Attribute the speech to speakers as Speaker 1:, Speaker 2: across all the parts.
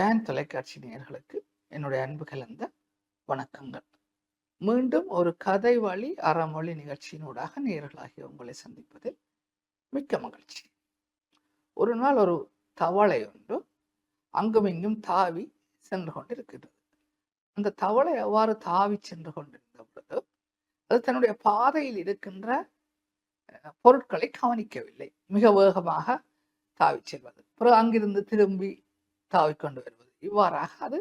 Speaker 1: Tan தொலைக்காட்சி நேயர்களுக்கு என்னுடைய அன்பு கலந்த வணக்கங்கள். மீண்டும் ஒரு கதை வழி அறமொழி நிகழ்ச்சியினூடாக நேயர்களாகிய உங்களை சந்திப்பதில் மிக்க மகிழ்ச்சி. ஒரு நாள் ஒரு தவளை ஒன்று அங்கும் இங்கும் தாவி சென்று கொண்டிருக்கிறது. அந்த தவளை எவ்வாறு தாவி சென்று கொண்டிருந்த பொழுது அது தன்னுடைய பாதையில் இருக்கின்ற பொருட்களை கவனிக்கவில்லை. மிக வேகமாக தாவி செல்வது. பிறகு அங்கிருந்து திரும்பி தாவிக்கொண்டு வருவது இவ்வாறாக அது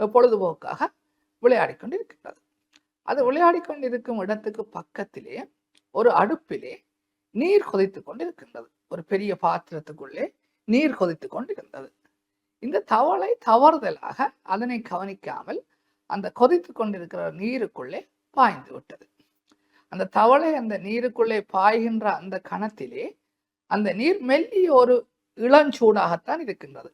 Speaker 1: பொழுதுபோக்காக விளையாடிக் கொண்டிருக்கின்றது அது விளையாடி கொண்டிருக்கும் இடத்துக்கு பக்கத்திலே ஒரு அடுப்பிலே நீர் கொதித்துக் கொண்டிருக்கின்றது ஒரு பெரிய பாத்திரத்துக்குள்ளே நீர் கொதித்துக் கொண்டிருந்தது இந்த தவளை தவறுதலாக அதனை கவனிக்காமல் அந்த கொதித்துக் கொண்டிருக்கிற நீருக்குள்ளே பாய்ந்து விட்டது. அந்த தவளை அந்த நீருக்குள்ளே பாய்கின்ற அந்த கணத்திலே அந்த நீர் மெல்லிய ஒரு இளஞ்சூடாகத்தான் இருக்கின்றது.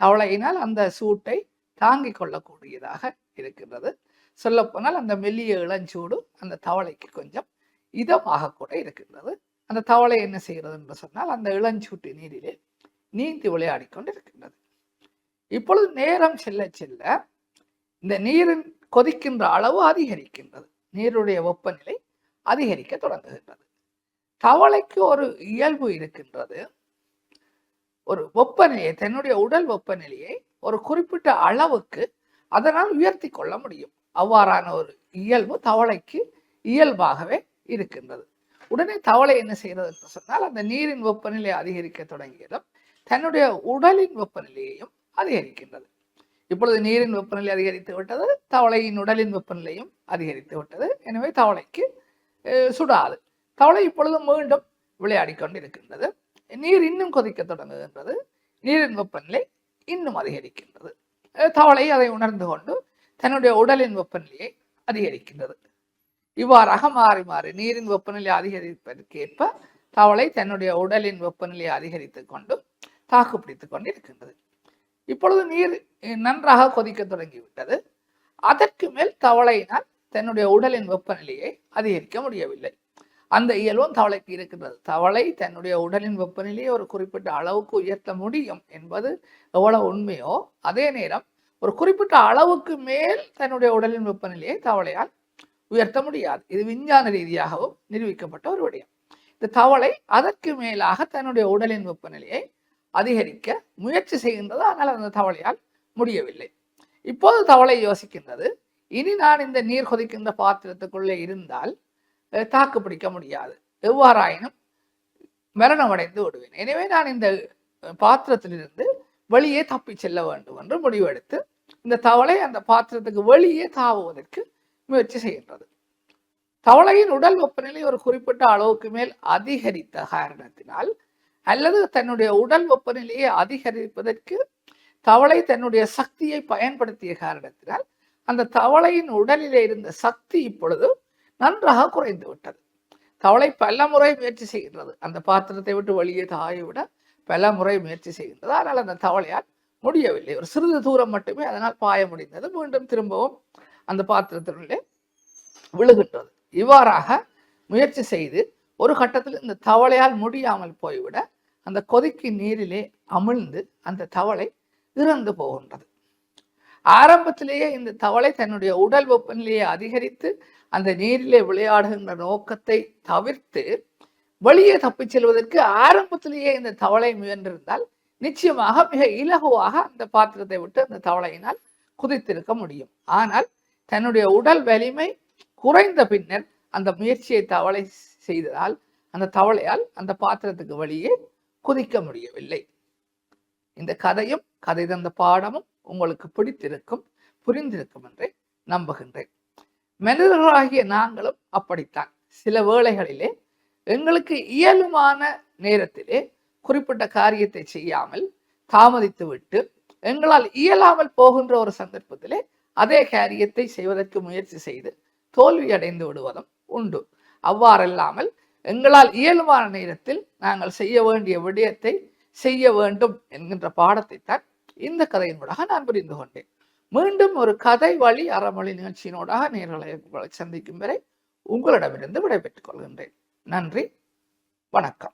Speaker 1: தவளையினால் அந்த சூட்டை தாங்கிக் கொள்ளக்கூடியதாக இருக்கின்றது. சொல்லப்போனால் அந்த மெல்லிய இளஞ்சூடு அந்த தவளைக்கு கொஞ்சம் இதமாக கூட இருக்கின்றது. அந்த தவளை என்ன செய்கிறது என்று சொன்னால் அந்த இளஞ்சூட்டு நீரிலே நீந்தி விளையாடி கொண்டிருக்கின்றது. இப்பொழுது நேரம் செல்ல செல்ல இந்த நீரின் கொதிக்கின்ற அளவு அதிகரிக்கின்றது. நீருடைய வெப்பநிலை அதிகரிக்க தொடங்குகின்றது. தவளைக்கு ஒரு இயல்பு இருக்கின்றது. ஒரு வெப்பநிலையை தன்னுடைய உடல் வெப்பநிலையை ஒரு குறிப்பிட்ட அளவுக்கு அதனால் உயர்த்தி கொள்ள முடியும். அவ்வாறான ஒரு இயல்பு தவளைக்கு இயல்பாகவே இருக்கின்றது. உடனே தவளை என்ன செய்கிறது என்று சொன்னால் அந்த நீரின் வெப்பநிலை அதிகரிக்க தொடங்கியதும் தன்னுடைய உடலின் வெப்பநிலையையும் அதிகரிக்கின்றது. இப்பொழுது நீரின் வெப்பநிலை அதிகரித்து விட்டது தவளையின் உடலின் வெப்பநிலையும் அதிகரித்து விட்டது. எனவே தவளைக்கு சுடாது. தவளை இப்பொழுது மீண்டும் விளையாடி கொண்டிருக்கின்றது. நீர் இன்னும் கொதிக்க தொடங்குகின்றது. நீரின் வெப்பநிலை இன்னும் அதிகரிக்கின்றது. தவளை அதை உணர்ந்து கொண்டு தன்னுடைய உடலின் வெப்பநிலையை அதிகரிக்கின்றது. இவ்வாறாக மாறி மாறி நீரின் வெப்பநிலை அதிகரிப்பதற்கேற்ப தவளை தன்னுடைய உடலின் வெப்பநிலையை அதிகரித்துக் கொண்டு தாக்கு பிடித்துக் கொண்டு இருக்கின்றது இப்பொழுது நீர் நன்றாக கொதிக்க தொடங்கிவிட்டது. அதற்கு மேல் தவளையினால் தன்னுடைய உடலின் வெப்பநிலையை அதிகரிக்க முடியவில்லை. அந்த இயல்பும் தவளைக்கு இருக்கின்றது. தவளை தன்னுடைய உடலின் வெப்பநிலையை ஒரு குறிப்பிட்ட அளவுக்கு உயர்த்த முடியும் என்பது எவ்வளவு உண்மையோ அதே நேரம் ஒரு குறிப்பிட்ட அளவுக்கு மேல் தன்னுடைய உடலின் வெப்பநிலையை தவளையால் உயர்த்த முடியாது. இது விஞ்ஞான ரீதியாகவும் நிரூபிக்கப்பட்ட ஒரு விடயம். இந்த தவளை அதற்கு மேலாக தன்னுடைய உடலின் வெப்பநிலையை அதிகரிக்க முயற்சி செய்கின்றது. ஆனால் அந்த தவளையால் முடியவில்லை. இப்போது தவளை யோசிக்கின்றது. இனி நான் இந்த நீர் கொதிக்கின்ற பாத்திரத்துக்குள்ளே இருந்தால் தாக்கு பிடிக்க முடியாது. எவ்வாறாயினும் மரணமடைந்து விடுவேன். எனவே நான் இந்த பாத்திரத்திலிருந்து வெளியே தப்பி செல்ல வேண்டும் என்று முடிவெடுத்து இந்த தவளை அந்த பாத்திரத்துக்கு வெளியே தாவுவதற்கு முயற்சி செய்கின்றது. தவளையின் உடல் வெப்பநிலை ஒரு குறிப்பிட்ட அளவுக்கு மேல் அதிகரித்த காரணத்தினால் அல்லது தன்னுடைய உடல் வெப்பநிலையை அதிகரிப்பதற்கு தவளை தன்னுடைய சக்தியை பயன்படுத்திய காரணத்தினால் அந்த தவளையின் உடலிலே இருந்த சக்தி இப்பொழுது நன்றாக குறைந்து விட்டது. தவளை பல முறை முயற்சி செய்கின்றது. அந்த பாத்திரத்தை விட்டு வெளியே விட பல முறை முயற்சி செய்கின்றது. ஆனால் அந்த தவளையால் முடியவில்லை. ஒரு சிறிது தூரம் மட்டுமே அதனால் பாய முடிந்தது. மீண்டும் திரும்பவும் அந்த பாத்திரத்தினுள்ளே விழுகின்றது. இவ்வாறாக முயற்சி செய்து ஒரு கட்டத்தில் இந்த தவளையால் முடியாமல் போய்விட அந்த கொதிக்கு நீரிலே அமிழ்ந்து அந்த தவளை இறந்து போகின்றது. ஆரம்பத்திலேயே இந்த தவளை தன்னுடைய உடல் வெப்பநிலையை அதிகரித்து அந்த நீரிலே விளையாடுகின்ற நோக்கத்தை தவிர்த்து வெளியே தப்பிச் செல்வதற்கு ஆரம்பத்திலேயே இந்த தவளை முயன்றிருந்தால் நிச்சயமாக மிக இலகுவாக அந்த பாத்திரத்தை விட்டு அந்த தவளையினால் குதித்திருக்க முடியும். ஆனால் தன்னுடைய உடல் வலிமை குறைந்த பின்னர் அந்த முயற்சியை தவளை செய்ததால் அந்த தவளையால் அந்த பாத்திரத்துக்கு வெளியே குதிக்க முடியவில்லை. இந்த கதையும் கதை தந்த பாடமும் உங்களுக்கு பிடித்திருக்கும் புரிந்திருக்கும் என்றே நம்புகின்றேன். மனிதர்களாகிய நாங்களும் அப்படித்தான். சில வேளைகளிலே எங்களுக்கு இயலுமான நேரத்திலே குறிப்பிட்ட காரியத்தை செய்யாமல் தாமதித்து விட்டு எங்களால் இயலாமல் போகின்ற ஒரு சந்தர்ப்பத்திலே அதே காரியத்தை செய்வதற்கு முயற்சி செய்து தோல்வி அடைந்து விடுவதும் உண்டு. அவ்வாறல்லாமல் எங்களால் இயலுமான நேரத்தில் நாங்கள் செய்ய வேண்டிய விடயத்தை செய்ய வேண்டும் என்கின்ற பாடத்தை தான் இந்த கதையினூடாக நான் புரிந்து கொண்டேன். மீண்டும் ஒரு கதை வழி அறமொழி நிகழ்ச்சியினூடாக நேர்களை உங்களை சந்திக்கும் வரை உங்களிடமிருந்து விடைபெற்றுக் கொள்கின்றேன். நன்றி. வணக்கம்.